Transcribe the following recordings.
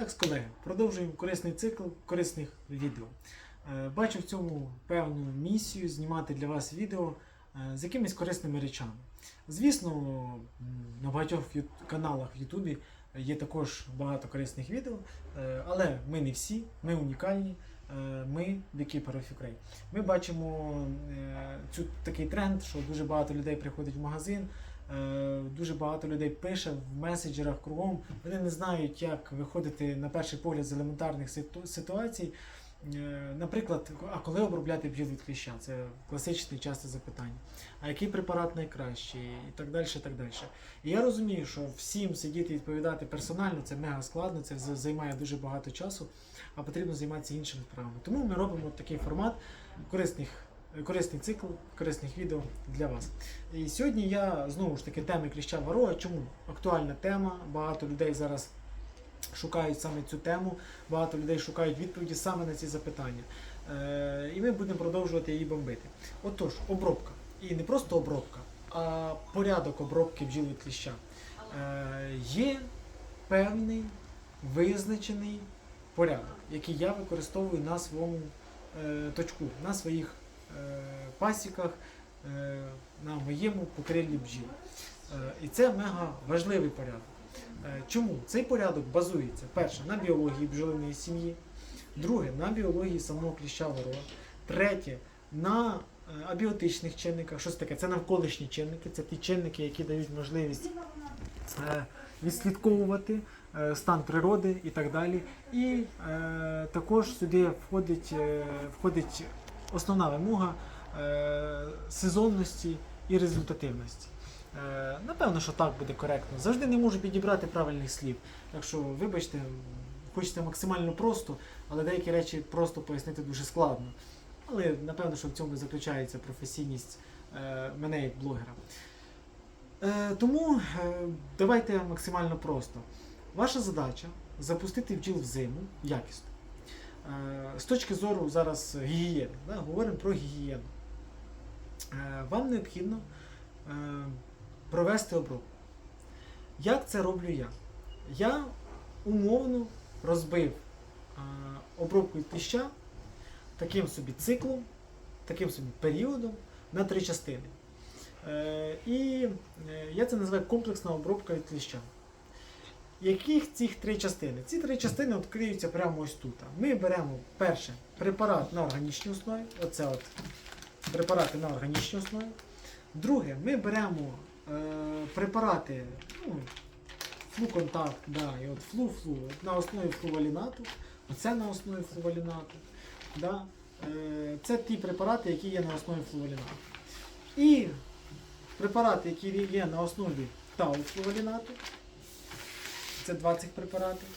Так, колеги, продовжуємо корисний цикл корисних відео. Е, Бачу в цьому певну місію знімати для вас відео е, з якимись корисними речами. Звісно, на багатьох каналах в Ютубі є також багато корисних відео, е, але ми не всі, ми унікальні. Ми Beekeeper of Ukraine. Ми бачимо цю такий тренд, що дуже багато людей приходить в магазин, Дуже багато людей пише в меседжерах кругом. Вони не знають, як виходити на перший погляд з елементарних ситуацій. Е, Наприклад, а коли обробляти бджіл від кліща? Це класичне часте запитання. А який препарат найкращий? І так далі. Так далі. І я розумію, що всім сидіти і відповідати персонально це мега складно, це займає дуже багато часу, а потрібно займатися іншими справами. Тому ми робимо такий формат корисних. Корисний цикл корисних відео для вас. І сьогодні я знову ж таки теми кліща ворога. Чому актуальна тема? Багато людей зараз шукають саме цю тему, багато людей шукають відповіді саме на ці запитання. Е, і ми будемо продовжувати її бомбити. Отож, обробка. І не просто обробка, а порядок обробки бджіл від кліща. Е, є певний визначений порядок, який я використовую на своєму е, точку, на своїх пасіках, е, на моєму покриллі бджіл. Е, І це мега важливий порядок. Е, Чому? Цей порядок базується перше на біології бджолиної сім'ї, друге на біології самого кліща ворога, третє на е, абіотичних чинниках. Що це таке? Це навколишні чинники, це ті чинники, які дають можливість е, відслідковувати е, стан природи і так далі. І е, також сюди входить, е, входить основна вимога е, сезонності і результативності. Е, Напевно, що так буде коректно. Завжди не можу підібрати правильних слів. Так що, вибачте, хочеться максимально просто, але деякі речі просто пояснити дуже складно. Але напевно, що в цьому заключається професійність е, мене як блогера. Е, тому е, давайте максимально просто. Ваша задача запустити бджіл в зиму якісно. Е, з точки зору зараз гігієни, да, говоримо про гігієну. Е, вам необхідно е, провести обробку. Як це роблю я? Я умовно розбив обробку від таким собі циклом, таким собі періодом на три частини. І я це називаю комплексна обробка від кліща. Яких цих три частини? Ці три частини відкриються прямо ось тут. Ми беремо перше препарат на органічній основі. Оце от препарати на органічній основі. Друге, ми беремо е, препарати, ну, флу-контакт, да, і от флу-флу на основі флувалінату, оце на основі флувалінату. Да. Е, це ті препарати, які є на основі флувалінату. І препарати, які є на основі тау-флувалінату, це 20 препаратів.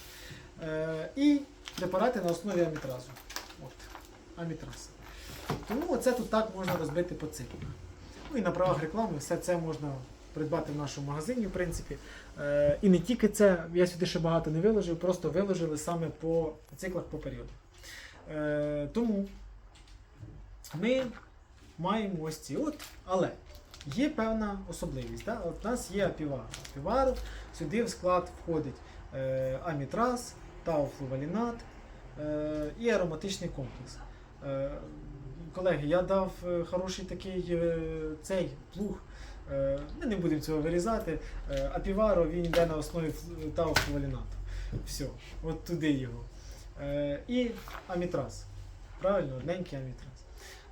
Е, і препарати на основі амітразу. От, амітраз. Тому оце тут так можна розбити по циклах. Ну і на правах реклами все це можна придбати в нашому магазині, в принципі. Е, і не тільки це, я сюди ще багато не виложив, просто виложили саме по циклах по періоду. Е, тому ми маємо ось ці. От, але є певна особливість. Да? От у нас є апівар. Апівар сюди в склад входить е, амітраз, тауфлувалінат е, і ароматичний комплекс. Е, колеги, я дав е, хороший такий е, цей плуг. Е, Ми не будемо цього вирізати. Е, Апіваро він йде на основі фл- тауфлувалінату. Все, от туди його. І амітраз. Правильно, одненький амітраз.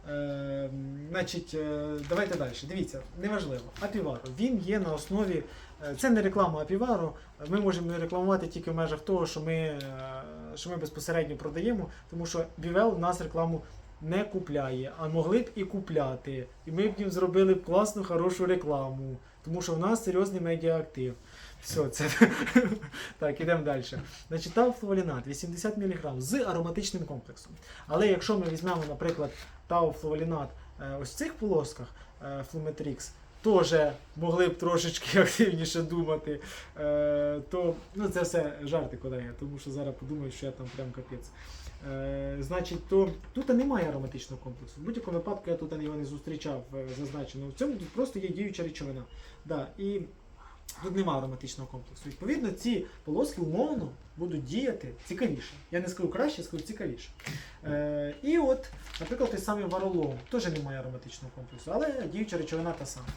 Е, значить, е, давайте далі. Дивіться, неважливо. Апіваро. Він є на основі. е, Це не реклама Апіваро. Ми можемо рекламувати тільки в межах того, що ми, е, що ми безпосередньо продаємо, тому що Бівел в нас рекламу не купляє, а могли б і купляти. І ми б їм зробили б класну, хорошу рекламу, тому що в нас серйозний медіаактив. Все, це так, ідемо далі. Значить, там флувалінат 80 мг з ароматичним комплексом. Але якщо ми візьмемо, наприклад, тауфлувалінат е, ось в цих полосках е, Флуметрікс, теж могли б трошечки активніше думати, е, то ну, це все жарти, колеги, тому що зараз подумають, що я там прям капець. Значить, то тут немає ароматичного комплексу. В будь-якому випадку я тут його не зустрічав зазначено. В цьому тут просто є діюча речовина. Да, і Тут немає ароматичного комплексу. Відповідно, ці полоски умовно будуть діяти цікавіше. Я не скажу краще, скажу цікавіше. Е, і от, наприклад, той самий варолом теж немає ароматичного комплексу, але діюча речовина та сама.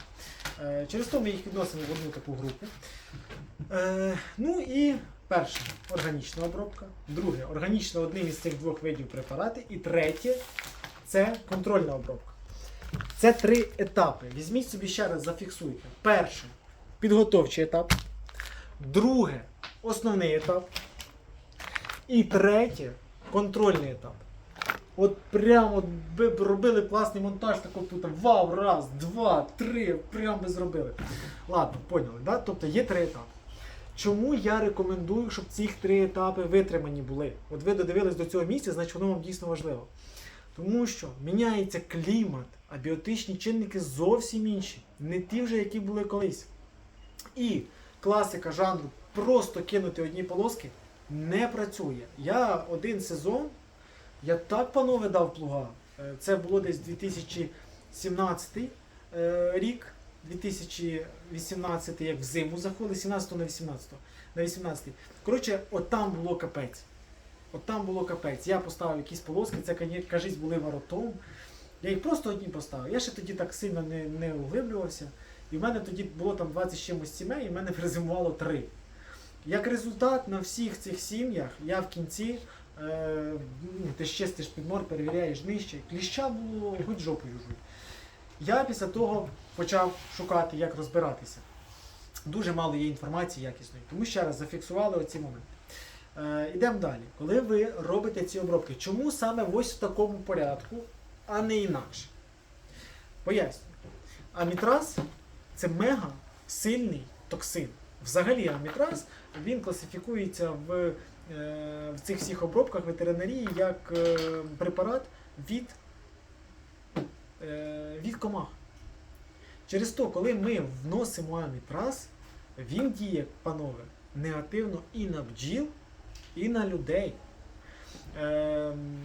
Е, через то ми їх відносимо в одну таку групу. Е, ну і перше органічна обробка. Друге органічна одним із цих двох видів препарати. І третє це контрольна обробка. Це три етапи. Візьміть собі ще раз, зафіксуйте. Перше підготовчий етап. Друге основний етап. І третє контрольний етап. От прямо от робили класний монтаж, так от тут вау, раз, два, три, прямо би зробили. Ладно, поняли, да? Тобто є три етапи. Чому я рекомендую, щоб ці три етапи витримані були? От ви додивились до цього місця, значить воно вам дійсно важливо. Тому що міняється клімат, а біотичні чинники зовсім інші, не ті вже, які були колись. І класика жанру просто кинути одні полоски не працює. Я один сезон, я так панове дав плуга. Е, Це було десь 2017 е, рік, 2018, як в зиму заходили, 17 на 18. На 18. Коротше, от там було капець. От там було капець. Я поставив якісь полоски, це кажись були воротом. Я їх просто одні поставив. Я ще тоді так сильно не, не углиблювався. І в мене тоді було там 20 чимось сімей, і в мене призимувало 3. Як результат, на всіх цих сім'ях я в кінці, е, ну, ти ж чистиш підмор, перевіряєш нижче. Кліща було хоч жопою жуй. Я після того почав шукати, як розбиратися. Дуже мало є інформації якісної, тому ще раз зафіксували оці моменти. Е, ідемо далі. Коли ви робите ці обробки, чому саме ось в такому порядку, а не інакше? Пояснюю. Амітраз це мега сильний токсин. Взагалі амітраз він класифікується в, е, в цих всіх обробках ветеринарії як е, препарат від, е, від комах. Через то, коли ми вносимо амітраз, він діє, панове, негативно і на бджіл, і на людей. Ем,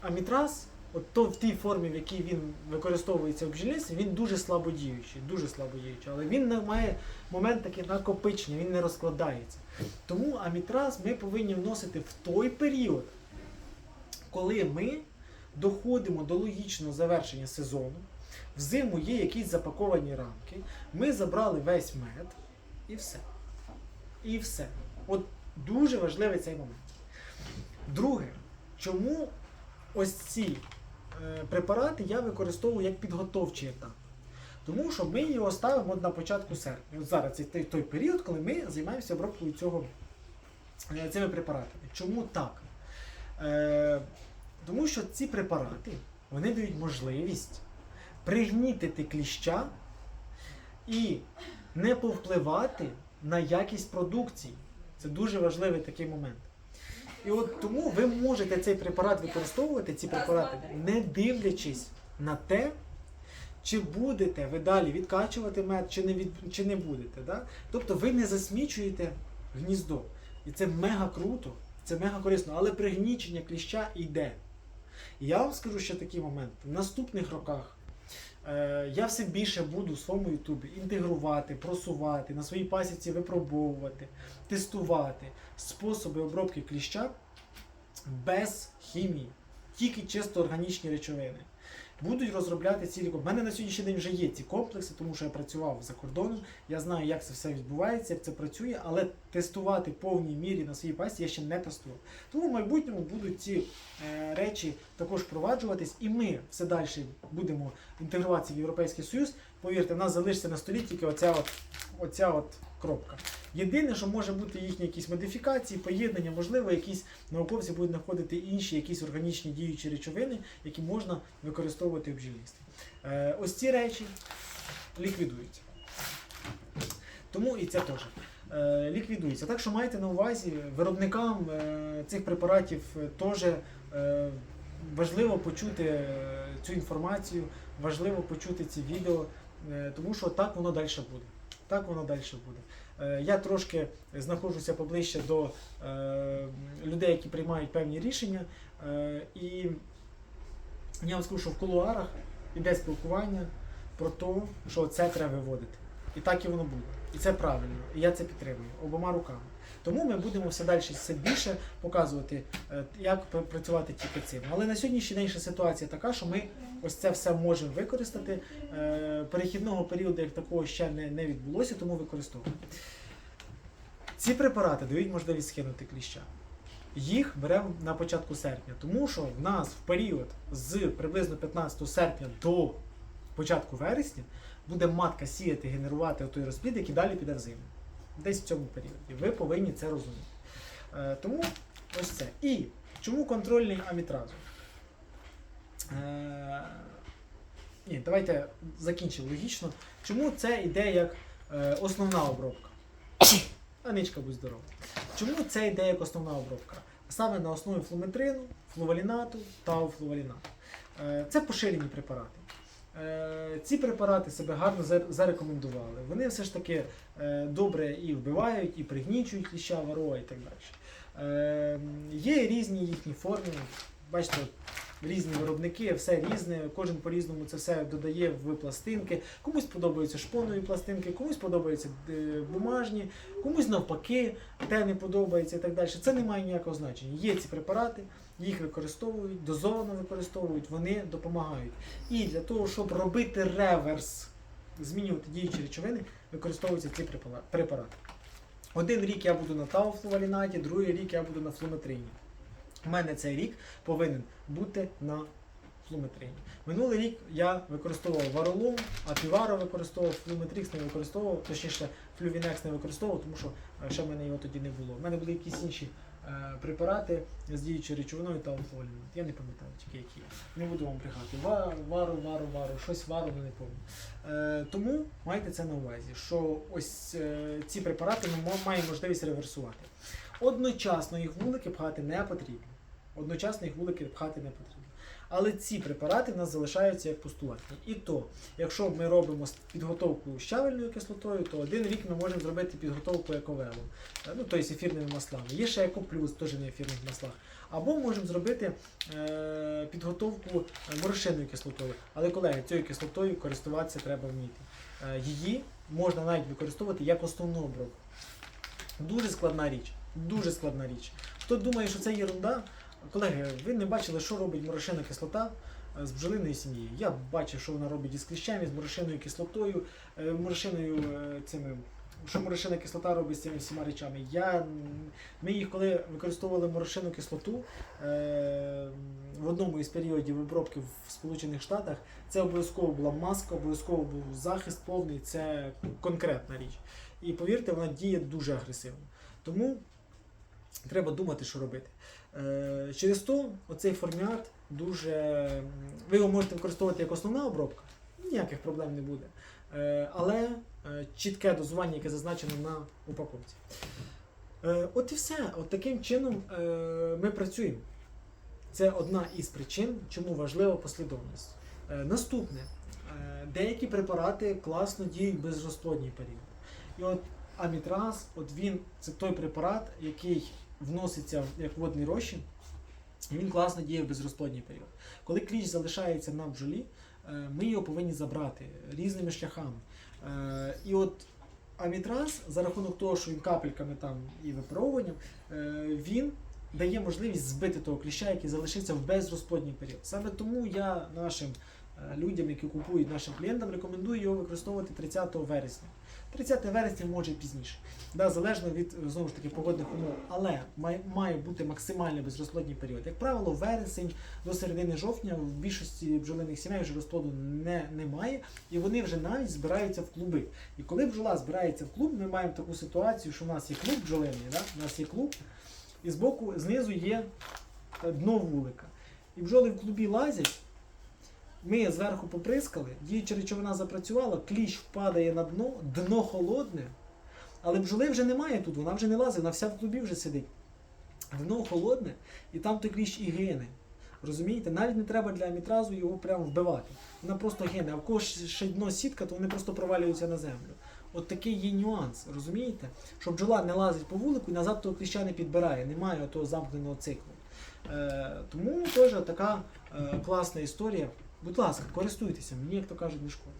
амітраз, от то в тій формі, в якій він використовується в бджільництві, він дуже слабодіючий, дуже слабодіючий, але він не має момент такий накопичення, він не розкладається. Тому амітраз ми повинні вносити в той період, коли ми доходимо до логічного завершення сезону. Взиму є якісь запаковані рамки. Ми забрали весь мед і все. І все. От дуже важливий цей момент. Друге, чому ось ці препарати я використовую як підготовчий етап? Тому що ми його ставимо на початку серпня. От зараз це той, той період, коли ми займаємося обробкою цього, е, цими препаратами. Чому так? Е, тому що ці препарати вони дають можливість пригнітити кліща і не повпливати на якість продукції. Це дуже важливий такий момент. І от тому ви можете цей препарат використовувати, ці препарати, не дивлячись на те, чи будете ви далі відкачувати мед, чи не, від, чи не будете. Да? Тобто ви не засмічуєте гніздо. І це мега круто, це мега корисно, але пригнічення кліща йде. І я вам скажу ще такий момент. В наступних роках я все більше буду в своєму Ютубі інтегрувати, просувати, на своїй пасіці випробовувати, тестувати способи обробки кліща без хімії, тільки чисто органічні речовини. Будуть розробляти ці ліки. У мене на сьогоднішній день вже є ці комплекси, тому що я працював за кордоном. Я знаю, як це все відбувається, як це працює, але тестувати в повній мірі на своїй пасі я ще не тестував. Тому в майбутньому будуть ці е, речі також впроваджуватись, і ми все далі будемо інтегруватися в Європейський Союз. Повірте, в нас залишиться на столі тільки оця от, оця от кропка. Єдине, що може бути їхні якісь модифікації, поєднання, можливо, якісь науковці будуть знаходити інші якісь органічні діючі речовини, які можна використовувати в бджільництві. Е, ось ці речі ліквідуються. Тому і це теж е, ліквідується. Так що майте на увазі, виробникам е, цих препаратів теж важливо почути цю інформацію, важливо почути ці відео, тому що так воно далі буде. Так воно далі буде. Е, Я трошки знаходжуся поближче до е, людей, які приймають певні рішення. Е, і я вам скажу, що в кулуарах іде спілкування про те, що це треба виводити. І так і воно буде. І це правильно. І я це підтримую обома руками. Тому ми будемо все далі все більше показувати, е, як працювати тільки цим. Але на сьогоднішній день ще ситуація така, що ми ось це все можемо використати. Е, Перехідного періоду як такого ще не, не відбулося, тому використовуємо. Ці препарати дають можливість скинути кліща. Їх беремо на початку серпня, тому що в нас в період з приблизно 15 серпня до початку вересня буде матка сіяти, генерувати той розплід, який далі піде в зиму. Десь в цьому періоді. Ви повинні це розуміти. Е, тому ось це. І чому контрольний амітразу? Е, ні, давайте закінчимо логічно. Чому це йде як е, основна обробка? Аничка, будь здорова. Чому це йде як основна обробка? Саме на основі флуметрину, флувалінату та флувалінату. Це поширені препарати. Е, Ці препарати себе гарно зарекомендували. Вони все ж таки е, добре і вбивають, і пригнічують кліща ворога і так далі. Е, Є різні їхні форми. Бачите, різні виробники, все різне, кожен по-різному це все додає в пластинки. Комусь подобаються шпонові пластинки, комусь подобаються бумажні, комусь навпаки, те не подобається і так далі. Це не має ніякого значення. Є ці препарати, їх використовують, дозовано використовують, вони допомагають. І для того, щоб робити реверс, змінювати діючі речовини, використовуються ці препарати. Один рік я буду на тауфлувалінаті, другий рік я буду на флуметрині. У мене цей рік повинен бути на флуметрині. Минулий рік я використовував варолум, апіваро використовував, флуметрікс не використовував, точніше флювінекс не використовував, тому що е, ще в мене його тоді не було. У мене були якісь інші препарати з діючою речовиною та алкоголем. Я не пам'ятаю тільки які. Не буду вам брехати. Ва- Вару, вару, вару, щось вару, не пам'ятаю. Е, тому майте це на увазі, що ось е, ці препарати ми маємо можливість реверсувати. Одночасно їх вулики пхати не потрібно. Одночасно їх вулики пхати не потрібно. Але ці препарати в нас залишаються як постулатні. І то, якщо ми робимо підготовку щавельною кислотою, то один рік ми можемо зробити підготовку ековелом, е, ну тобто ефірними маслами. Є ще екоплюс, теж на ефірних маслах. Або можемо зробити е, підготовку е, морошинною кислотою. Але, колеги, цією кислотою користуватися треба вміти. Е, її можна навіть використовувати як основну обробку. Дуже складна річ. Дуже складна річ. Хто думає, що це єрунда, колеги, ви не бачили, що робить морошина кислота е, з бджолиної сім'ї. Я бачив, що вона робить із кліщами, з морошиною кислотою, е, морошиною е, цими. Що морошина кислота робить з цими всіма речами? Я, ми їх, коли використовували морошину кислоту е, в одному із періодів обробки в Сполучених Штатах, це обов'язково була маска, обов'язково був захист повний, це конкретна річ. І повірте, вона діє дуже агресивно. Тому треба думати, що робити. Е, через то оцей формат дуже. Ви його можете використовувати як основна обробка, ніяких проблем не буде. Е, але е, чітке дозування, яке зазначено на упаковці. От і все. От таким чином ми працюємо. Це одна із причин, чому важлива послідовність. Наступне. Деякі препарати класно діють безрозплодній період. І от амітраз, от він це той препарат, який вноситься як водний розчин, він класно діє в безрозплодній період. Коли кліщ залишається на бджолі, е, ми його повинні забрати різними шляхами. Е, І от амітраз, за рахунок того, що він капельками там і випаровуванням, е, він дає можливість збити того кліща, який залишиться в безрозплодній період. Саме тому я нашим людям, які купують нашим клієнтам, рекомендую його використовувати 30 вересня. 30 вересня може пізніше, да, залежно від знову ж таки погодних умов, але має, має бути максимально безрозплодній період. Як правило, вересень до середини жовтня в більшості бджолиних сімей вже розплоду не, немає, і вони вже навіть збираються в клуби. І коли бджола збирається в клуб, ми маємо таку ситуацію, що у нас є клуб бджолиний, да? у нас є клуб, і збоку знизу є дно вулика. І бджоли в клубі лазять. Ми зверху поприскали, діюча речовина запрацювала, кліщ впадає на дно, дно холодне, але бджоли вже немає тут, вона вже не лазить, вона вся в клубі вже сидить. Дно холодне, і там той кліщ і гине. Розумієте? Навіть не треба для амітразу його прямо вбивати. Вона просто гине. А в кого ще дно сітка, то вони просто провалюються на землю. От такий є нюанс, розумієте? Що бджола не лазить по вулику і назад того кліща не підбирає, немає того замкненого циклу. Е, тому теж така е, класна історія. Будь ласка, користуйтеся, мені, як то кажуть, не шкода.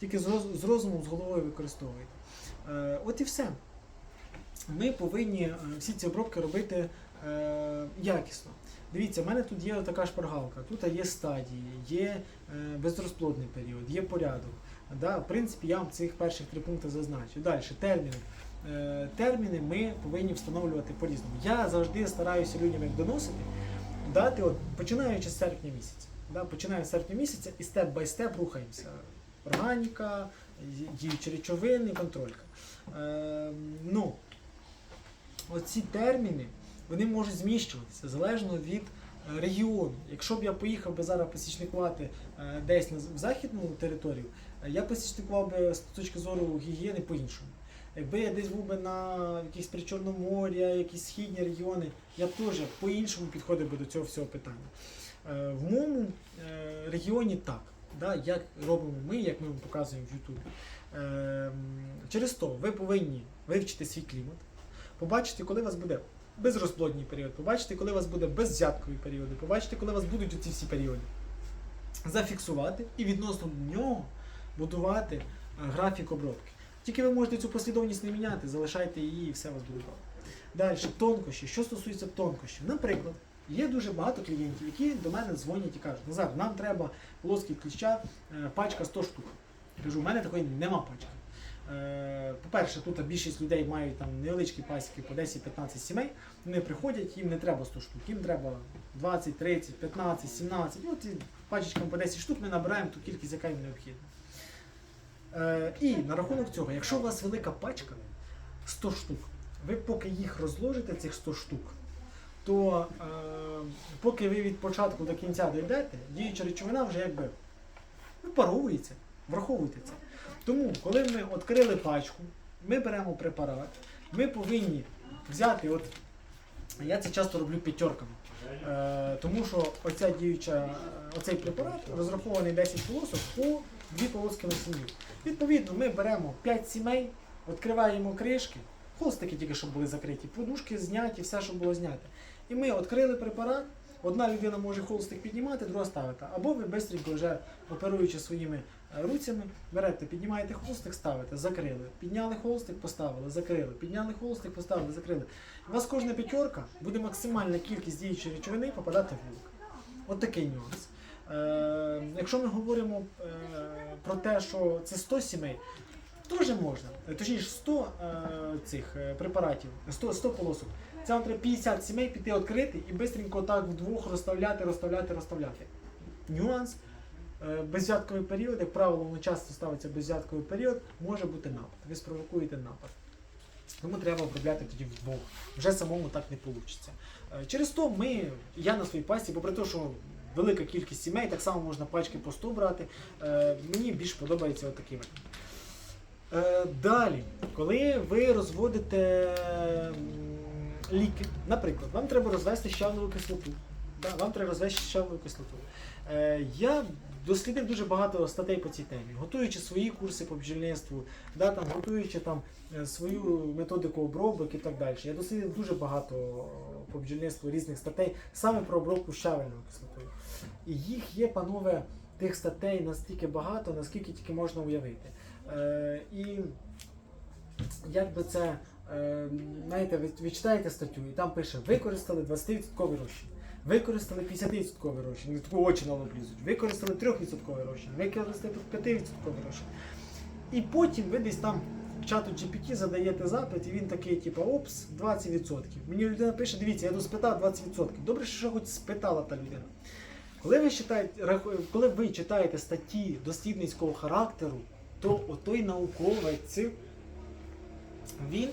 Тільки з, роз, з розумом, з головою використовуйте. Е, От і все. Ми повинні е, всі ці обробки робити е, якісно. Дивіться, в мене тут є така шпаргалка, тут є стадії, є е, безрозплодний період, є порядок. Да? В принципі, я вам цих перших три пункти зазначу. Далі, терміни. Е, терміни ми повинні встановлювати по-різному. Я завжди стараюся людям як доносити, дати, от, починаючи з серпня місяця. Да? Починаємо з серпня місяця і степ-бай-степ рухаємося. Органіка, діючі речовини, контролька. Е, ну, оці терміни вони можуть зміщуватися залежно від е, регіону. Якщо б я поїхав би зараз посічникувати е, десь на в західну територію, е, я посічникував би з точки зору гігієни по-іншому. Якби я десь був би на якісь Причорномор'я, якісь східні регіони, я б теж по-іншому підходив би до цього всього питання. Е, В моєму е, регіоні так, да, як робимо ми, як ми вам показуємо в Ютубі. Е, Через то ви повинні вивчити свій клімат, побачити, коли у вас буде безрозплодній період, побачите, коли у вас буде беззяткові періоди, побачите, коли у вас будуть оці всі періоди. Зафіксувати і відносно нього будувати графік обробки. Тільки ви можете цю послідовність не міняти, залишайте її і все у вас буде добре. Далі, тонкощі. Що стосується тонкощів, наприклад, є дуже багато клієнтів, які до мене дзвонять і кажуть, Назар, нам треба полоски кліща, е, пачка 100 штук. Кажу, у мене такої нема пачки. Е, По-перше, тут більшість людей мають там невеличкі пасіки по 10-15 сімей. Вони приходять, їм не треба 100 штук, їм треба 20, 30, 15, 17. І от пачечкам по 10 штук ми набираємо ту кількість, яка їм необхідна. Е, І на рахунок цього, якщо у вас велика пачка 100 штук, ви поки їх розложите, цих 100 штук, то е, поки ви від початку до кінця дійдете, діюча речовина вже якби випаровується. Враховуйте це. Тому, коли ми відкрили пачку, ми беремо препарат, ми повинні взяти, от я це часто роблю п'ятерками. Е, тому що оця діюча, е, оцей препарат розрахований 10 полосок по 2 полоски на сім'ю. Відповідно, ми беремо 5 сімей, відкриваємо кришки, холстики тільки щоб були закриті, подушки зняті, все, що було знято. І ми відкрили препарат. Одна людина може холстик піднімати, друга ставити. Або ви швидко вже оперуючи своїми е, руцями, берете, піднімаєте холстик, ставите, закрили. Підняли холстик, поставили, закрили. Підняли холстик, поставили, закрили. У вас кожна п'ятерка буде максимальна кількість діючої речовини попадати в вулик. От такий нюанс. Е, якщо ми говоримо е, про те, що це 100 сімей, теж можна. Точніше, 100 е, цих е, препаратів, 100, 100 полосок. Це треба 50 сімей піти відкрити і швидко так вдвох розставляти, розставляти, розставляти. Нюанс. Е, Безвзятковий період, як правило, воно часто ставиться безвзятковий період, може бути напад. Ви спровокуєте напад. Тому треба обробляти тоді вдвох. Вже самому так не вийде. Через то ми, я на своїй пасті, попри те, що велика кількість сімей, так само можна пачки по 100 брати. е, Мені більш подобається варіант. Е, Далі, коли ви розводите ліки, наприклад, вам треба розвести щавлову кислоту. Да, вам треба розвести щавлову кислоту. Е, Я дослідив дуже багато статей по цій темі, готуючи свої курси по бджільництву, да, там, готуючи там, е, свою методику обробок і так далі. Я дослідив дуже багато е, по бджільництву різних статей саме про обробку щавельною кислотою. І їх є, панове, тих статей настільки багато, наскільки тільки можна уявити. Е, і як би це, е, знаєте, ви, ви читаєте статтю, і там пише, використали 20% розчин, використали 50% розчин, таку очі на лоб використали 3% розчин, використали 5% розчин. І потім ви десь там в чату GPT задаєте запит, і він такий, типу, опс, 20%. Мені людина пише, дивіться, я тут спитав 20%. Добре, що хоч спитала та людина. Коли ви, читаєте, коли ви читаєте статті дослідницького характеру, то отой науковець він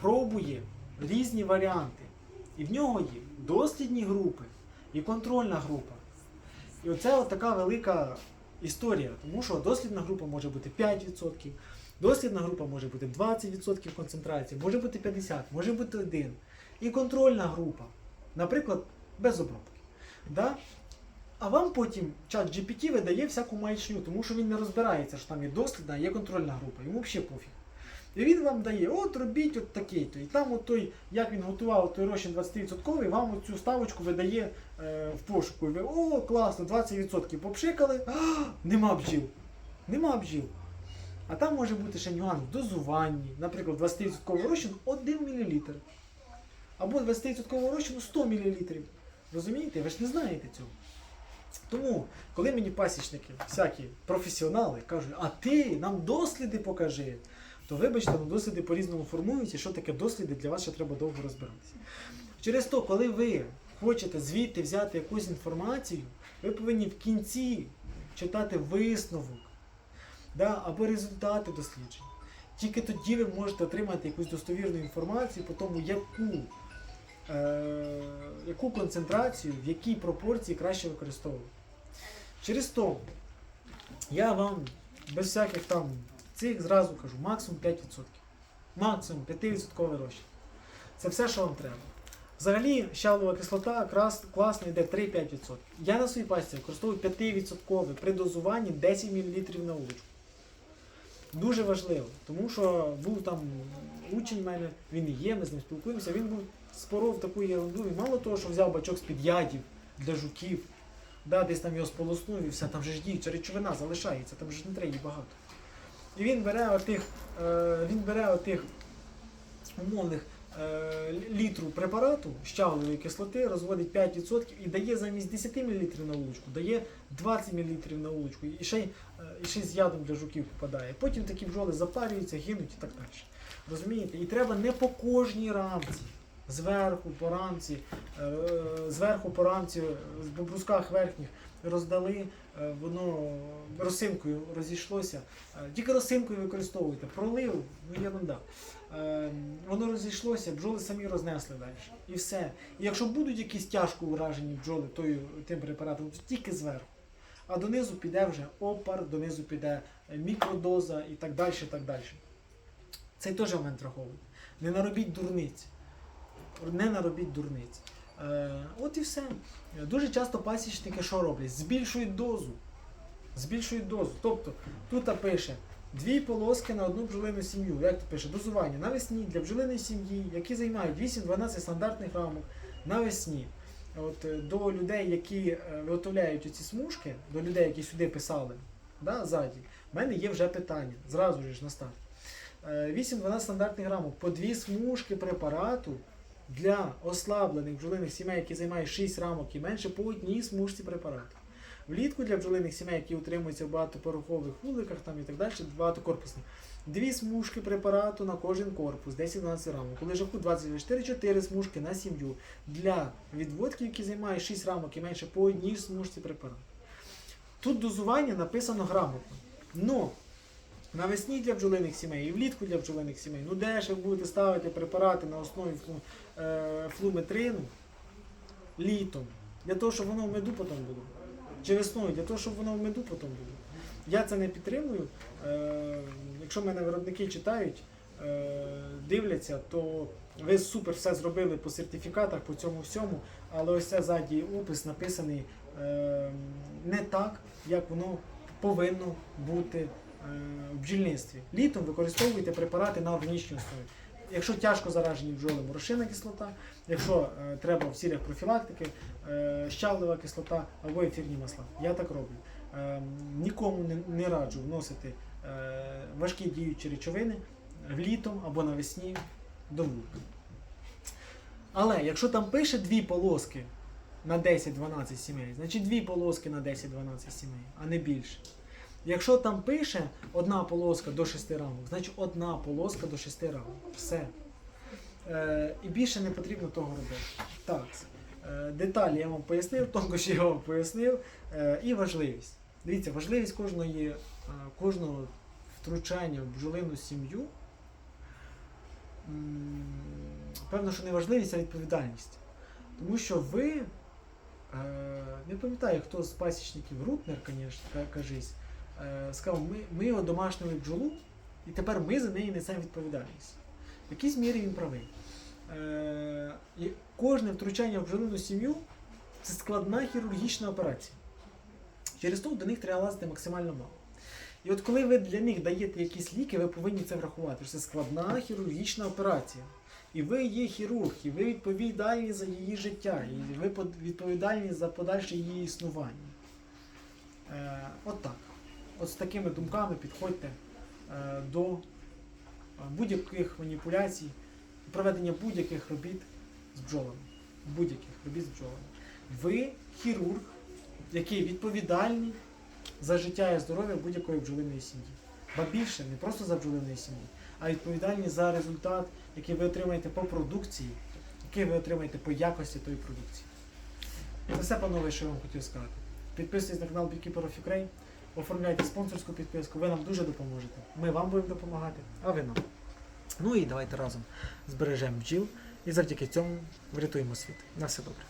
пробує різні варіанти. І в нього є дослідні групи і контрольна група. І оце от така велика історія, тому що дослідна група може бути 5%, дослідна група може бути 20% концентрації, може бути 50%, може бути 1%. І контрольна група, наприклад, без обробки. Да? А вам потім чат GPT видає всяку маячню, тому що він не розбирається, що там є дослідна, є контрольна група, йому взагалі пофіг. І він вам дає, от робіть от такий-то. І там от той, як він готував той розчин 20%, вам цю ставочку видає е, в пошуку. І ви, о, класно, 20% попшикали, а, нема бджіл. Нема бджіл. А там може бути ще нюанс в дозуванні, наприклад, 20% розчин 1 мл. Або 20% розчину 100 мл. Розумієте? Ви ж не знаєте цього. Тому, коли мені пасічники, всякі професіонали кажуть, а ти нам досліди покажи, то вибачте, ну, досліди по-різному формуються, що таке досліди, для вас ще треба довго розбиратися. Через то, коли ви хочете звідти взяти якусь інформацію, ви повинні в кінці читати висновок да, або результати досліджень. Тільки тоді ви можете отримати якусь достовірну інформацію по тому, яку, е, яку концентрацію, в якій пропорції краще використовувати. Через то я вам без всяких там цих зразу кажу, максимум 5%. Максимум 5% розчин. Це все, що вам треба. Взагалі, щавлова кислота крас, класно йде 3-5%. Я на своїй пасті використовую 5% при дозуванні 10 мл на вуличку. Дуже важливо, тому що був там учень в мене, він є, ми з ним спілкуємося, він був споров таку ерунду, і мало того, що взяв бачок з-під ядів для жуків, да, десь там його сполоснув і все, там же ж діюча речовина залишається, там же не треба багато. І він бере отих, е, він бере отих умовних е, літру препарату щавлової кислоти, розводить 5% і дає замість 10 мл на вуличку, дає 20 мл на вуличку і ще, й, е, і ще з ядом для жуків попадає. Потім такі бджоли запарюються, гинуть і так далі. Розумієте? І треба не по кожній рамці. Зверху по рамці, зверху по рамці, по брусках верхніх роздали, е, воно росинкою розійшлося. Е, Тільки росинкою використовуйте. Пролив, ну ерунда. Е, Воно розійшлося, бджоли самі рознесли далі. І все. І якщо будуть якісь тяжко уражені бджоли тою, тим препаратом, то тільки зверху. А донизу піде вже опар, донизу піде е, мікродоза і так далі. так далі. Цей теж момент враховуйте. Не наробіть дурниць. Не наробіть дурниць. Е, от і все. Дуже часто пасічники що роблять? Збільшують дозу. Збільшують дозу. Тобто тут пише дві полоски на одну бджолину сім'ю. Як тут пише? Дозування навесні для бджолиної сім'ї, які займають 8-12 стандартних рамок навесні. От, е, до людей, які е, виготовляють оці смужки, до людей, які сюди писали, да, ззаді, в мене є вже питання. Зразу ж на старт. Е, 8-12 стандартних рамок по дві смужки препарату для ослаблених бджолиних сімей, які займають 6 рамок і менше, по одній смужці препарату. Влітку для бджолиних сімей, які утримуються в багатопорохових вуликах там і так далі, багатокорпусних. Дві смужки препарату на кожен корпус, 10-12 рамок. Коли жаху 24-4 смужки на сім'ю для відводків, які займають 6 рамок і менше по одній смужці препарату. Тут дозування написано грамотно. Но навесні для бджолиних сімей і влітку для бджолиних сімей, ну де ж ви будете ставити препарати на основі флуметрину літом, для того, щоб воно в меду потім було. Чи весною, для того, щоб воно в меду потім було. Я це не підтримую. Е, якщо мене виробники читають, е, дивляться, то ви супер все зробили по сертифікатах, по цьому всьому, але ось це ззаді опис написаний е, не так, як воно повинно бути е, в бджільництві. Літом використовуйте препарати на органічній основі. Якщо тяжко заражені бджоли, морошина кислота, якщо е, треба в цілях профілактики, е, щавлева кислота або ефірні масла. Я так роблю. Е, нікому не, не раджу вносити е, важкі діючі речовини літом або навесні до вулика. Але якщо там пише дві полоски на 10-12 сімей, значить дві полоски на 10-12 сімей, а не більше. Якщо там пише одна полоска до 6 рамок, значить одна полоска до 6 рамок. Все. Е, і більше не потрібно того робити. Так, е, деталі я вам пояснив, тонкощі я вам пояснив. Е, і важливість. Дивіться, важливість кожної, е, кожного втручання в бджолину сім'ю. Певно, що не важливість, а відповідальність. Тому що ви, не пам'ятаю, хто з пасічників, Рутнер, звісно, кажись, сказав, ми, ми одомашнили бджолу, і тепер ми за неї несемо відповідальність. В якійсь мірі він правий. Е, і кожне втручання в бджолину сім'ю це складна хірургічна операція. Через то до них треба лазити максимально мало. І от коли ви для них даєте якісь ліки, ви повинні це врахувати. Це складна хірургічна операція. І ви є хірург, і ви відповідальні за її життя, і ви відповідальні за подальше її існування. Е, от так. От з такими думками підходьте е, до е, будь-яких маніпуляцій, проведення будь-яких робіт з бджолами. Будь-яких робіт з бджолами. Ви хірург, який відповідальний за життя і здоров'я будь-якої бджолиної сім'ї. Ба більше не просто за бджолиної сім'ї, а відповідальні за результат, який ви отримаєте по продукції, який ви отримаєте по якості тої продукції. Це все, панове, що я вам хотів сказати. Підписуйтесь на канал Beekeeper of Ukraine, оформляйте спонсорську підписку, ви нам дуже допоможете. Ми вам будемо допомагати, а ви нам. Ну і давайте разом збережемо бджіл і завдяки цьому врятуємо світ. На все добре.